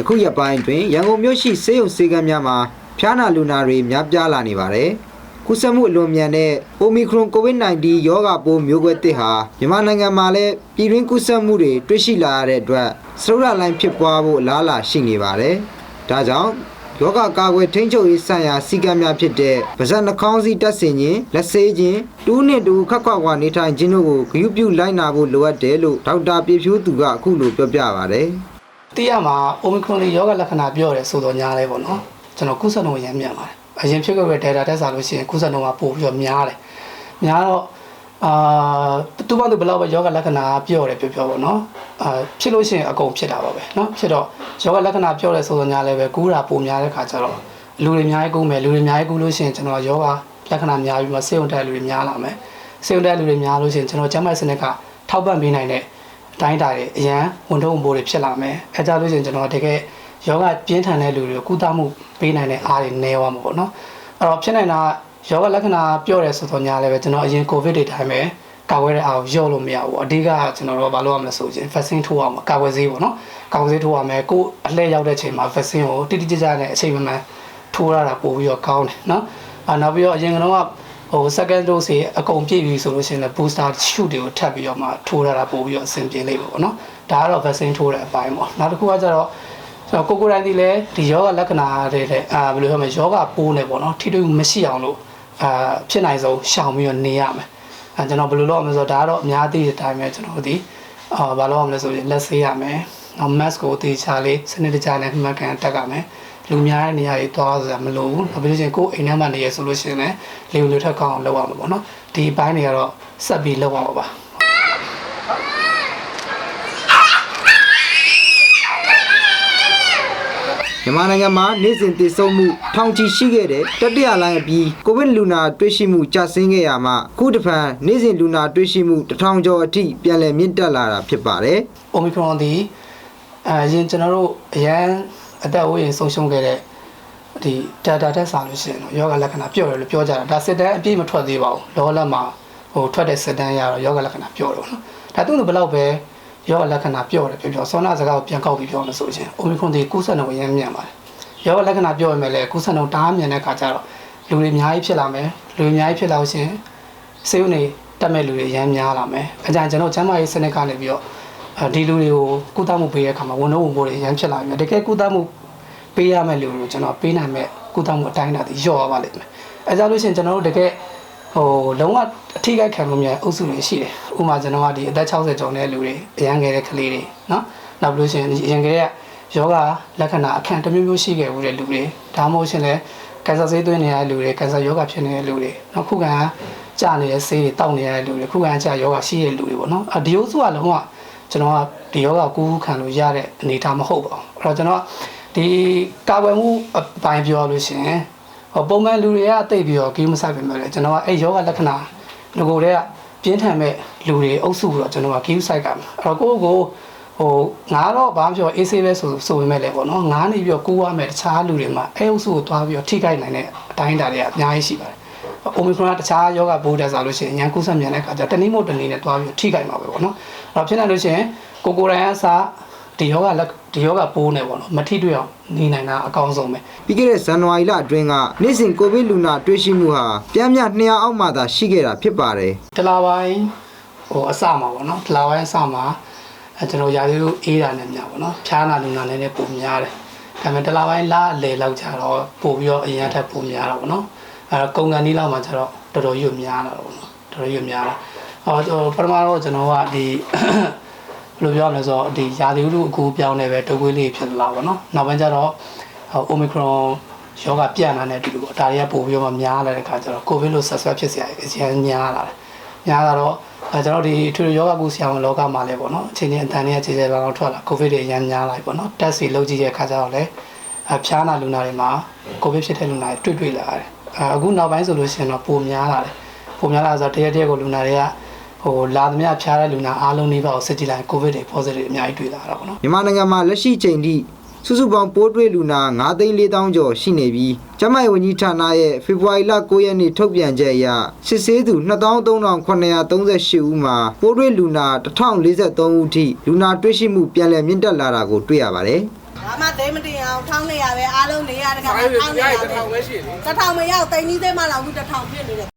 ယခုရက်ပိုင်းတွင်ရန်ကုန်မြို့ရှိစေယုံစေကမ်းများမှာဖျားနာလူနာတွေများပြားလာနေပါတယ်။ကုသမှုအလွန်မြန်တဲ့ Omicron COVID-19 ရောဂါပိုးမျိုးကွဲသစ်ဟာမြန်မာနိုင်ငံမှာလည်းပြည်တွင်းကုသမှုတွေတွေ့ရှိလာရတဲ့အတွက်စရုပ်ရလိုင်းဖြစ်ပွားဖို့အလားအလာရှိနေပါတယ်။ဒါကြောင့်ယောဂကာကွယ်ထိန်းချုပ်ရေးဆိုင်ရာစည်းကမ်းများဖြစ်တဲ့ဗဇက်နှာခေါင်းစည်းတပ်ဆင်ခြင်းလက်ဆေးခြင်းတူးနှင့်တူခက်ခွာခွာနေထိုင်ခြင်းတို့ကိုဂရုပြုလိုက်နာဖို့လိုအပ်တယ်လို့ဒေါက်တာပြေဖြိုးသူကအခုလိုပြောပြပါဗျ။ တိရမှာ omicron တွေယောဂလက္ခဏာပြောတယ်ဆိုတော့ညားလဲပေါ့နော်ကျွန်တော်ကုသနှုန်းရမ်းမြန်ပါတယ်အရင်ဖြစ်ခဲ့တဲ့ data တက်စားလို့ရှိရင်ကုသနှုန်းကပို့ပြီးတော့များတယ်များတော့အာတူမတူဘယ်လောက်ပဲယောဂလက္ခဏာပြောတယ်ပြောပြောပေါ့နော်အာဖြစ်လို့ရှိရင်အကုန်ဖြစ်တာပါပဲနော်ဖြစ်တော့ယောဂလက္ခဏာပြောတယ်ဆိုတော့ညားလဲပဲကူးတာပိုများတဲ့ခါကျတော့လူတွေအများကြီးကူးမယ်လူတွေအများကြီးကူးလို့ရှိရင်ကျွန်တော်ယောဂလက္ခဏာများပြီးမှစေုံတက်လူတွေများလာမယ်စေုံတက်လူတွေများလို့ရှိရင်ကျွန်တော်ကျန်းမာရေးစနစ်ကထောက်ပံ့ပေးနိုင်တဲ့အ တိုင်းအတာတွေအရန်ဝန်ထုံးဝန်ပိုးတွေဖြစ်လာမယ်အဲကြလို့ရှိရင်ကျွန်တော်တကယ်ယောဂပြင်းထန်တဲ့လူတွေကိုကုသမှုပေးနိုင်တဲ့အားတွေနည်းသွားမှာပေါ့နော်အဲ့တော့ဖြစ်နိုင်တာယောဂလက္ခဏာပြောတယ်ဆိုတော့ညာလည်းပဲကျွန်တော်အရင်ကိုဗစ်တွေတိုင်းပဲကာကွယ်တဲ့အားကိုရော့လို့မရဘူးအဓိကကျွန်တော်တို့ကဘာလို့ရမလဲဆိုရင် vaccine ထိုးအောင်ကာကွယ်ဆေးပေါ့နော်ကာကွယ်ဆေးထိုးအောင်မယ်ကိုအလှည့်ရောက်တဲ့ချိန်မှာ vaccine ကိုတိတိကျကျနဲ့အချိန်မှန်မှန်ထိုးရတာပို့ပြီးတော့ကောင်းတယ်နော်အာနောက်ပြီးတော့အရင်ကတော့ ဟို second dose တွေအကုန်ပြည့်ပြီဆိုလို့ရှိရင်လည်း booster shoot တွေကိုထပ်ပြီးတော့မှထိုးရတာပို့ပြီးတော့အဆင်ပြေလိမ့်မယ်ပေါ့နော်ဒါကတော့ vaccine ထိုးတဲ့အပိုင်းပေါ့နောက်တစ်ခုကကျတော့ကျွန်တော်ကိုကိုတိုင်းဒီလဲဒီယောဂလက္ခဏာတွေလည်းအာဘယ်လိုပြောမလဲယောဂပိုးနေပေါ့နော်ထိတွေ့မှုမရှိအောင်လို့အာဖြစ်နိုင်ဆုံးရှောင်ပြီးတော့နေရမယ်အဲကျွန်တော်ဘယ်လိုလုပ်ရမလဲဆိုတော့ဒါကတော့အများသိတဲ့အတိုင်းပဲကျွန်တော်ဒီအာဘာလို့ရမလဲဆိုရင်လက်ဆေးရမယ်နောက် mask ကိုတေချာလေးစနစ်တကျနဲ့မှတ်ကန်တက်ရမယ် လူများတဲ့နေရာကြီးသွားစရာမလိုဘူး။နောက်ပြီးလို့ရှိရင်ကိုယ်အိမ်ထဲမှာနေရဆိုလို့ရှိရင်လည်းလေဝင်လေထက်ကောင်းအောင်လုပ်ရမှာပေါ့နော်။ဒီအပိုင်းတွေကတော့ဆက်ပြီးလုပ်ရမှာပါ။မြန်မာနိုင်ငံမှာနေ့စဉ်တည်ဆုံမှုထောင်ချီရှိခဲ့တဲ့တတိယလိုင်းအပြီးကိုဗစ်လူနာတွေ့ရှိမှုကျဆင်းခဲ့ရမှခုတစ်ဖန်နေ့စဉ်လူနာတွေ့ရှိမှုတစ်ထောင်ကျော်အထိပြန်လည်မြင့်တက်လာတာဖြစ်ပါတယ် Omicron ဒီအရင်ကျွန်တော်တို့အရန် အသက်ဝေးရင်ဆုံးရှုံးခဲ့တဲ့ဒီ data တက်စားလို့ရှိရင်တော့ယောဂလက္ခဏာပြော့တယ်လို့ပြောကြတာဒါစစ်တမ်းအပြည့်မထွက်သေးပါဘူးလောလက်မှာဟိုထွက်တဲ့စစ်တမ်းရတော့ယောဂလက္ခဏာပြော့တယ်ပေါ့နော်ဒါသူ့လိုဘယ်လောက်ပဲယောဂလက္ခဏာပြော့တယ်ပြောပြောဆောနာစကားကိုပြန်ကောက်ပြီးပြောလို့ဆိုရင် Omicron ဒီကူးစက်နှုန်းအရန်မြန်ပါတယ်ယောဂလက္ခဏာပြော့ရမယ်လေကူးစက်နှုန်းတအားမြန်တဲ့အခါကျတော့လူတွေအများကြီးဖြစ်လာမယ်လူတွေအများကြီးဖြစ်လာလို့ရှိရင်စေုံနေတက်မဲ့လူတွေအရန်များလာမယ်အကြံကျွန်တော်ကျမ်းမာရေးစနစ်ကနေပြီးတော့အဲ ဒီလူတွေကိုကုသမှုပေးတဲ့အခါမှာဝန်တော့ဝန်ပိုးတွေရမ်းဖြစ်လာပြီတကယ်ကုသမှုပေးရမယ့်လူတွေကိုကျွန်တော်ပေးနိုင်မဲ့ကုသမှုအတိုင်းအတာတွေလျော့သွားပါလိမ့်မယ်အဲကြောင့်လို့ရှိရင်ကျွန်တော်တို့တကယ်ဟိုလုံးဝအထိခိုက်ခံမှုများအုပ်စုတွေရှိတယ်ဥပမာကျွန်တော်ကဒီအသက်60ကျော်တဲ့လူတွေအရန်ငယ်တဲ့ကလေးတွေနော်နောက်ပြီးလို့ရှိရင်အရင်ကတည်းကယောဂလက္ခဏာအခန့်တစ်မျိုးမျိုးရှိခဲ့ဦးတဲ့လူတွေဒါမှမဟုတ်ရှင်လည်းကင်ဆာဆေးသွင်းနေတဲ့လူတွေကင်ဆာယောဂဖြစ်နေတဲ့လူတွေနောက်ခုခံကြာနေတဲ့ဆေးတွေတောက်နေတဲ့လူတွေခုခံကြာယောဂရှိတဲ့လူတွေပေါ့နော်အဒီယိုစုကလုံးဝ ကျွန်တော်ကဒီယောဂကူးခံလို့ရတဲ့အနေအထားမဟုတ်ပါဘူးအဲ့တော့ကျွန်တော်ဒီကာကွယ်မှုအပိုင်းပြောလို့ရှိရင်ဟိုပုံမှန်လူတွေကတိတ်ပြီးတော့ဂိမ်းမဆိုင်ပြင်မဲ့လေကျွန်တော်ကအဲ့ယောဂလက္ခဏာငကိုတွေကပြင်းထန်မဲ့လူတွေအုပ်စုတော့ကျွန်တော်ကဂိမ်းဆိုင်ကမှာအဲ့တော့ကိုယ့်ကိုယ်ဟိုငါတော့ဘာမှပြောအေးဆေးပဲဆိုဆိုပေမဲ့လေပေါ့နော်ငါနေပြီးတော့ကူးရမယ်တခြားလူတွေမှာအဲအုပ်စုကိုသွားပြီးတော့ထိခိုက်နိုင်တဲ့အတိုင်းအတာတွေကအများကြီးရှိပါတယ်။ Omicron ကတခြားယောဂဘိုးတက်စားလို့ရှိရင်ရန်ကူးဆက်မြန်တဲ့အခါကျတနည်းမို့တနည်းနဲ့သွားပြီးထိခိုက်မှာပဲပေါ့နော်။အဲ့တော့ဖြစ်နေလို့ရှိရင်ကိုကိုယ်တိုင်အစားဒီယောဂလက်ဒီယောဂပိုးနေပေါ့နော်မထိတွေ့အောင်နေနိုင်တာအကောင်းဆုံးပဲပြီးခဲ့တဲ့ဇန်နဝါရီလအတွင်းကနေ့စဉ်ကိုဗစ်လူနာတွေ့ရှိမှုဟာပြန်မြ200အောက်မှသာရှိခဲ့တာဖြစ်ပါတယ်တလာပိုင်းဟိုအစမှာပေါ့နော်တလာပိုင်းအစမှာအဲကျွန်တော်ရာသီဥတုအေးတာနဲ့များပေါ့နော်ဖျားနာလူနာလည်းလည်းပုံများတယ်ဒါပေမဲ့တလာပိုင်းလာအလေလောက်ကြတော့ပို့ပြီးတော့အရင်ထက်ပုံများတာပေါ့နော် အဲတော့ကုန်ကန်ဒီလောက်မှာကျတော့တော်တော်ရွများလာတော့ပေါ့နော်တော်တော်ရွများလာအော်ပထမတော့ကျွန်တော်ကဒီဘယ်လိုပြောရမလဲဆိုတော့ဒီရာသီဥတုအကူပြောင်းနေပဲတုပ်ကွေးလေးဖြစ်လာပါတော့နောက်ပိုင်းကျတော့ဟို omicron ယောဂပြန့်လာတဲ့အတူတူပေါ့ဒါတွေကပို့ပြီးတော့များလာတဲ့ခါကျတော့ covid လို့ဆက်ဆွဲဖြစ်စရာအရင်များလာတယ်များလာတော့အဲကျွန်တော်ဒီထူထူယောဂကူဆရာဝန်လောကမှာလည်းပေါ့နော်အချိန်ချင်းအတန်တွေကခြေခြေလောင်းလောင်းထွက်လာ covid တွေအရင်များလာပြီပေါ့နော်တက်စီလုပ်ကြည့်တဲ့ခါကျတော့လည်းအဖျားနာလူနာတွေမှာ covid ဖြစ်တဲ့လူနာတွေတွေ့တွေ့လာတယ် အခုနောက်ပိုင်းဆိုလို့ရှိရင်တော့ပိုများလာတယ်ပိုများလာဆိုတော့တရက်တရက်ကိုလူနာတွေကဟိုလာသမျှဖျားတဲ့လူနာအားလုံးနှိပါကိုစစ်ကြည့်လိုက် covid တွေ positive အများကြီးတွေ့လာတာပေါ့နော်မြန်မာနိုင်ငံမှာလက်ရှိချိန်ထိစုစုပေါင်းပိုးတွေ့လူနာ9,400ကျော်ရှိနေပြီးကျန်းမာရေးဝန်ကြီးဌာနရဲ့ဖေဖော်ဝါရီလ9ရက်နေ့ထုတ်ပြန်ချက်အရစစ်ဆေးသူ23,938ဦးမှာပိုးတွေ့လူနာ1,043ဦးထိလူနာတွေ့ရှိမှုပြန်လည်မြင့်တက်လာတာကိုတွေ့ရပါတယ်။ ဘာမှသေးမတင်အောင်ထောင်းနေရပဲအားလုံးနေရတကစားယ်ရည်ထောင်းနေရရည်ပဲတစ်ထောင်ပဲရှိတယ်တစ်ထောင်မရောက်တိန်ကြီးသေးမှလောက်ခုတစ်ထောင်ပြည့်နေတယ်